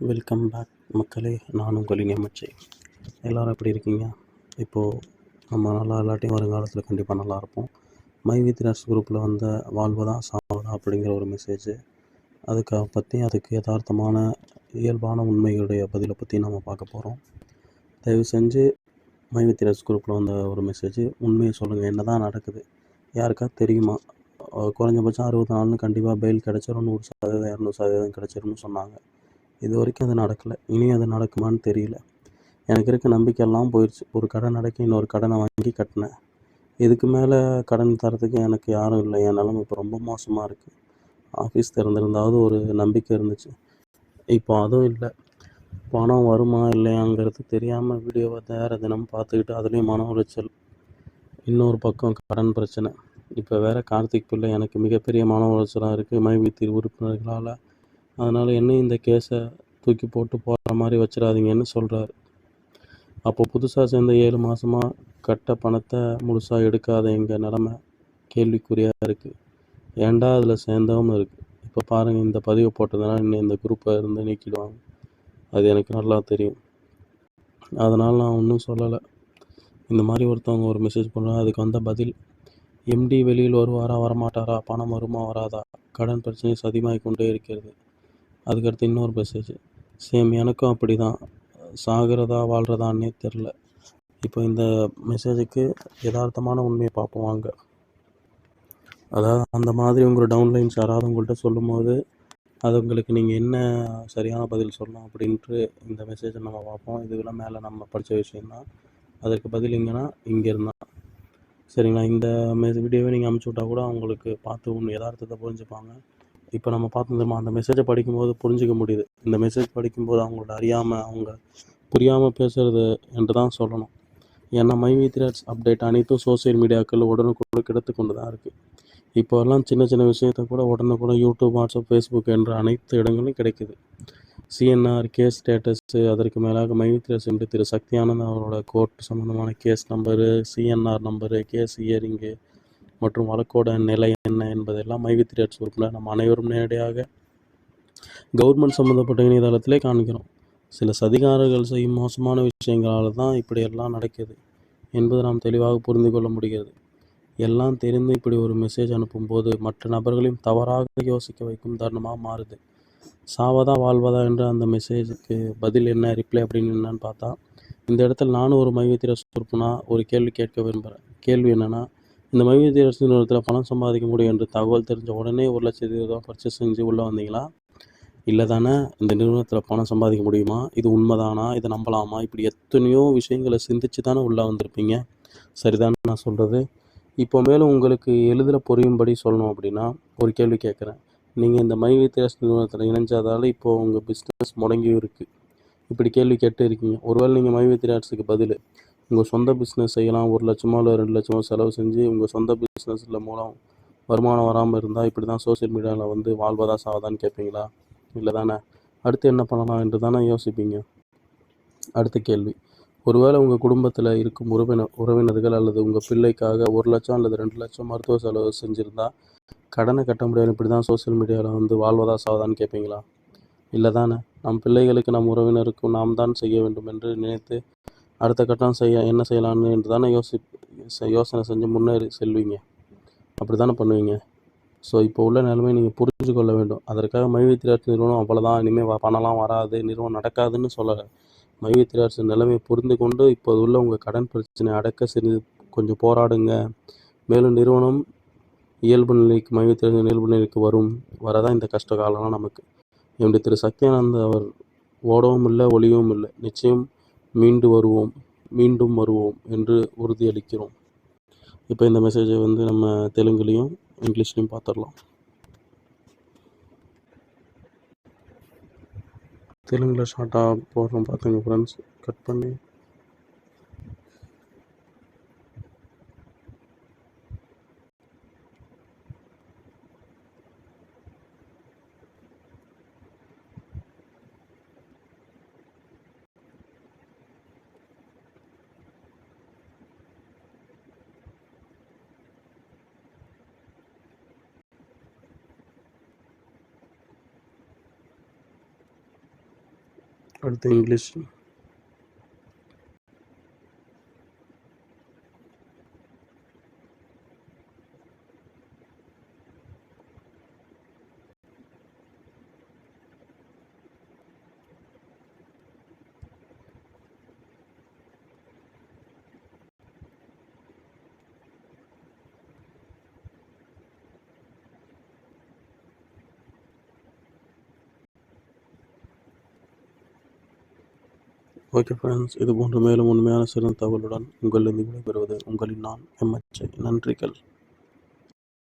Welcome back மக்களே. நான் உங்கள் அமைச்சை எல்லோரும் எப்படி இருக்கீங்க? இப்போது நம்ம நல்லா இல்லாட்டியும் வருங்காலத்தில் கண்டிப்பாக நல்லா இருப்போம். மை வித் குரூப்பில் வந்த வாழ்வதா சாவதா அப்படிங்கிற ஒரு மெசேஜ் அதுக்கு பற்றி அதுக்கு யதார்த்தமான இயல்பான உண்மைகளுடைய பதிலை பற்றி நம்ம பார்க்க போகிறோம் தயவு செஞ்சு மை வித் குரூப்பில் வந்த ஒரு மெசேஜ் உண்மையை சொல்லுங்கள் என்ன தான் நடக்குது? யாருக்கா தெரியுமா? குறைஞ்சபட்சம் அறுபது நாள்னு கண்டிப்பாக பெயில் கிடச்சிரும் நூறு சதவீதம் இரநூறு சதவீதம் கிடச்சிரும்னு சொன்னாங்க. இது வரைக்கும் அது நடக்கலை. இனி அது நடக்குமான்னு தெரியல. எனக்கு இருக்க நம்பிக்கையெல்லாம் போயிடுச்சு ஒரு கடன் அடைக்க இன்னொரு கடனை வாங்கி கட்டினேன். இதுக்கு மேலே கடன் தரத்துக்கு எனக்கு யாரும் இல்லை. என் நிலமை இப்போ ரொம்ப மோசமாக இருக்குது ஆஃபீஸ் திறந்திருந்தாவது ஒரு நம்பிக்கை இருந்துச்சு. இப்போ அதுவும் இல்லை. பணம் வருமா இல்லையாங்கிறது தெரியாமல் வீடியோவை வேறு தினம் பார்த்துக்கிட்டு அதுலேயும் மன உளைச்சல். இன்னொரு பக்கம் கடன் பிரச்சனை. இப்போ வேறு கார்த்திக் பிள்ளை எனக்கு மிகப்பெரிய மன உளைச்சலாக இருக்குது மைவித்தி உறுப்பினர்களால் அதனால் என்ன இந்த கேஸை தூக்கி போட்டு போகிற மாதிரி வச்சிடாதீங்கன்னு சொல்கிறாரு அப்போ புதுசாக சேர்ந்த ஏழு மாதமாக கட்ட பணத்தை முழுசாக எடுக்காத எங்கள் நிலமை கேள்விக்குறியாக இருக்குது ஏன்டா அதில் சேர்ந்தவங்க இருக்குது இப்போ பாருங்கள் இந்த பதிவை போட்டதுனால் இன்னும் இந்த குரூப்பை இருந்து நீக்கிடுவாங்க. அது எனக்கு நல்லா தெரியும். அதனால் நான் ஒன்றும் சொல்லலை. இந்த மாதிரி ஒருத்தவங்க ஒரு மெசேஜ் பண்ணுவேன் அதுக்கு வந்த பதில் எம்டி வெளியில் வருவாரா வரமாட்டாரா பணம் வருமா வராதா? கடன் பிரச்சனை சதிமாகி கொண்டே இருக்கிறது. அதுக்கடுத்து இன்னொரு மெசேஜ் சேம் எனக்கும் அப்படி தான் சாகிறதா வாழ்கிறதான்னே தெரில இப்போ இந்த மெசேஜுக்கு யதார்த்தமான உண்மையை பார்ப்போம் வாங்க. அதாவது அந்த மாதிரி உங்களோட டவுன்லைன்ஸ் யாராவது உங்கள்கிட்ட சொல்லும்போது அது உங்களுக்கு நீங்கள் என்ன சரியான பதில் சொல்லணும் அப்படின்ட்டு இந்த மெசேஜை நம்ம பார்ப்போம். இதுக்கெல்லாம் மேலே நம்ம படித்த விஷயந்தான் அதற்கு பதில் இங்கேனா இங்கே இருந்தால் சரிங்களா? இந்த மெ வீடியோவை நீங்கள் அமுச்சு விட்டா கூட அவங்களுக்கு பார்த்து ஒன்று யதார்த்தத்தை புரிஞ்சுப்பாங்க. இப்போ நம்ம பார்த்துருந்தோமா அந்த மெசேஜை படிக்கும்போது புரிஞ்சிக்க முடியுது. இந்த மெசேஜ் படிக்கும்போது அவங்களோட அறியாமல் அவங்க புரியாமல் பேசுகிறது என்று தான் சொல்லணும். ஏன்னா மை வித்ராட்ஸ் அப்டேட் அனைத்தும் சோஷியல் மீடியாக்கள் உடனுக்குடன் கிடைத்து கொண்டு தான் இருக்குது இப்போல்லாம் சின்ன சின்ன விஷயத்த கூட உடனுக்குடன் யூடியூப் வாட்ஸ்அப் ஃபேஸ்புக் என்ற அனைத்து இடங்களும் கிடைக்குது. சிஎன்ஆர் கேஸ் ஸ்டேட்டஸு அதற்கு மேலாக மைவித்ரஸ் என்று திரு. சக்தியானந்த் அவரோட கோர்ட் சம்மந்தமான case number CNR number case hearing மற்றும் வழக்கோட நிலை என்ன என்பதெல்லாம் மைவித்ரட்ஸ் உறுப்பினர் நம்ம அனைவரும் நேரடியாக கவர்மெண்ட் சம்மந்தப்பட்ட இணையதளத்திலே காண்கிறோம். சில சதிகாரர்கள் செய்யும் மோசமான விஷயங்களால் தான் இப்படியெல்லாம் நடக்குது என்பது நாம் தெளிவாக புரிந்து கொள்ள முடிகிறது. எல்லாம் தெரிந்து இப்படி ஒரு மெசேஜ் அனுப்பும்போது மற்ற நபர்களையும் தவறாக யோசிக்க வைக்கும் தருணமாக மாறுது. சாவதா வாழ்வதா என்ற அந்த மெசேஜுக்கு பதில் என்ன ரிப்ளை அப்படின்னு என்னன்னு பார்த்தா இந்த இடத்துல நானும் ஒரு மைவித்திர சுருப்புனா ஒரு கேள்வி கேட்க விரும்புகிறேன் கேள்வி என்னென்னா இந்த மைவித்திர நிறுவனத்தில் பணம் சம்பாதிக்க முடியும் என்று தகவல் தெரிஞ்ச உடனே ஒரு லட்சத்தி ரூபா பர்ச்சேஸ் செஞ்சு உள்ளே வந்தீங்களா? இல்லை தானே இந்த நிறுவனத்தில் பணம் சம்பாதிக்க முடியுமா? இது உண்மைதானா? இதை நம்பலாமா? இப்படி எத்தனையோ விஷயங்களை சிந்திச்சு தானே உள்ளே வந்திருப்பீங்க. சரிதானே நான் சொல்கிறது இப்போ மேலும் உங்களுக்கு எளிதில் புரியும்படி சொல்லணும் அப்படின்னா ஒரு கேள்வி கேட்குறேன். நீங்கள் இந்த மை வித்தியாச நிறுவனத்தில் இணைஞ்சதால் இப்போது உங்கள் பிஸ்னஸ் முடங்கி இருக்குது இப்படி கேள்வி கேட்டு இருக்கீங்க. ஒருவேளை நீங்கள் மை வித்தியாசத்துக்கு பதில். உங்கள் சொந்த பிஸ்னஸ் செய்யலாம். ஒரு லட்சமோ இல்லை ரெண்டு லட்சமோ செலவு செஞ்சு உங்கள் சொந்த பிஸ்னஸில் மூலம் வருமானம் வராமல் இருந்தால் இப்படி தான் சோஷியல் மீடியாவில் வந்து வாழ்வதா சாவதான்னு கேட்பீங்களா இல்லை தானே? அடுத்து என்ன பண்ணலாம் என்று தானே யோசிப்பீங்க? அடுத்த கேள்வி. ஒருவேளை உங்கள் குடும்பத்தில் இருக்கும் உறவினர் உறவினர்கள் அல்லது உங்கள் பிள்ளைக்காக ஒரு லட்சம் அல்லது ரெண்டு லட்சம் மருத்துவ செலவு செஞ்சுருந்தா கடனை கட்ட முடியாது. இப்படி தான் சோஷியல் மீடியாவில் வந்து வாழ்வதா சாவதான்னு கேட்பீங்களா இல்லை தானே? நம் பிள்ளைகளுக்கு நம் உறவினருக்கும் நாம் தான் செய்ய வேண்டும் என்று நினைத்து அடுத்த கட்டம் செய்ய என்ன செய்யலாம்னு என்று தானே யோசி யோசனை செஞ்சு முன்னேறி செல்வீங்க. அப்படி தானே பண்ணுவீங்க. ஸோ இப்போ உள்ள நிலைமை நீங்கள் புரிஞ்சு கொள்ள வேண்டும். அதற்காக மைவித்திராட்சி நிறுவனம் அவ்வளோதான் இனிமேல் பணம்லாம் வராது. நிறுவனம் நடக்காதுன்னு சொல்லலை மைவித்திராட்சி நிலைமையை புரிந்து கொண்டு இப்போது உள்ள உங்கள் கடன் பிரச்சனை அடக்க சிறிது கொஞ்சம் போராடுங்க. மேலும் நிறுவனம் இயல்பு நிலைக்கு மையத்திலிருந்து இயல்பு நிலைக்கு வரும். வரதான் இந்த கஷ்ட காலம்லாம் நமக்கு. என்னுடைய திரு. சத்யானந்த் அவர் ஓடவும் இல்லை ஒளியவும் இல்லை. நிச்சயம் மீண்டு வருவோம் மீண்டும் வருவோம் என்று உறுதியளிக்கிறோம். இப்போ இந்த மெசேஜை வந்து நம்ம தெலுங்குலேயும் இங்கிலீஷ்லேயும் பார்த்துடலாம். தெலுங்கில் ஷார்ட்டாக போடுறோம் பார்த்துங்க ஃப்ரெண்ட்ஸ் கட் பண்ணி. அடுத்து இங்கிலீஷ் ஓகே ஃப்ரெண்ட்ஸ் இது போன்ற மேலும் உண்மையான சிறந்த தகவலுடன் உங்களிடம் விடைபெறுவது உங்களின் நான் எம்எச்ஐ நன்றிகள்.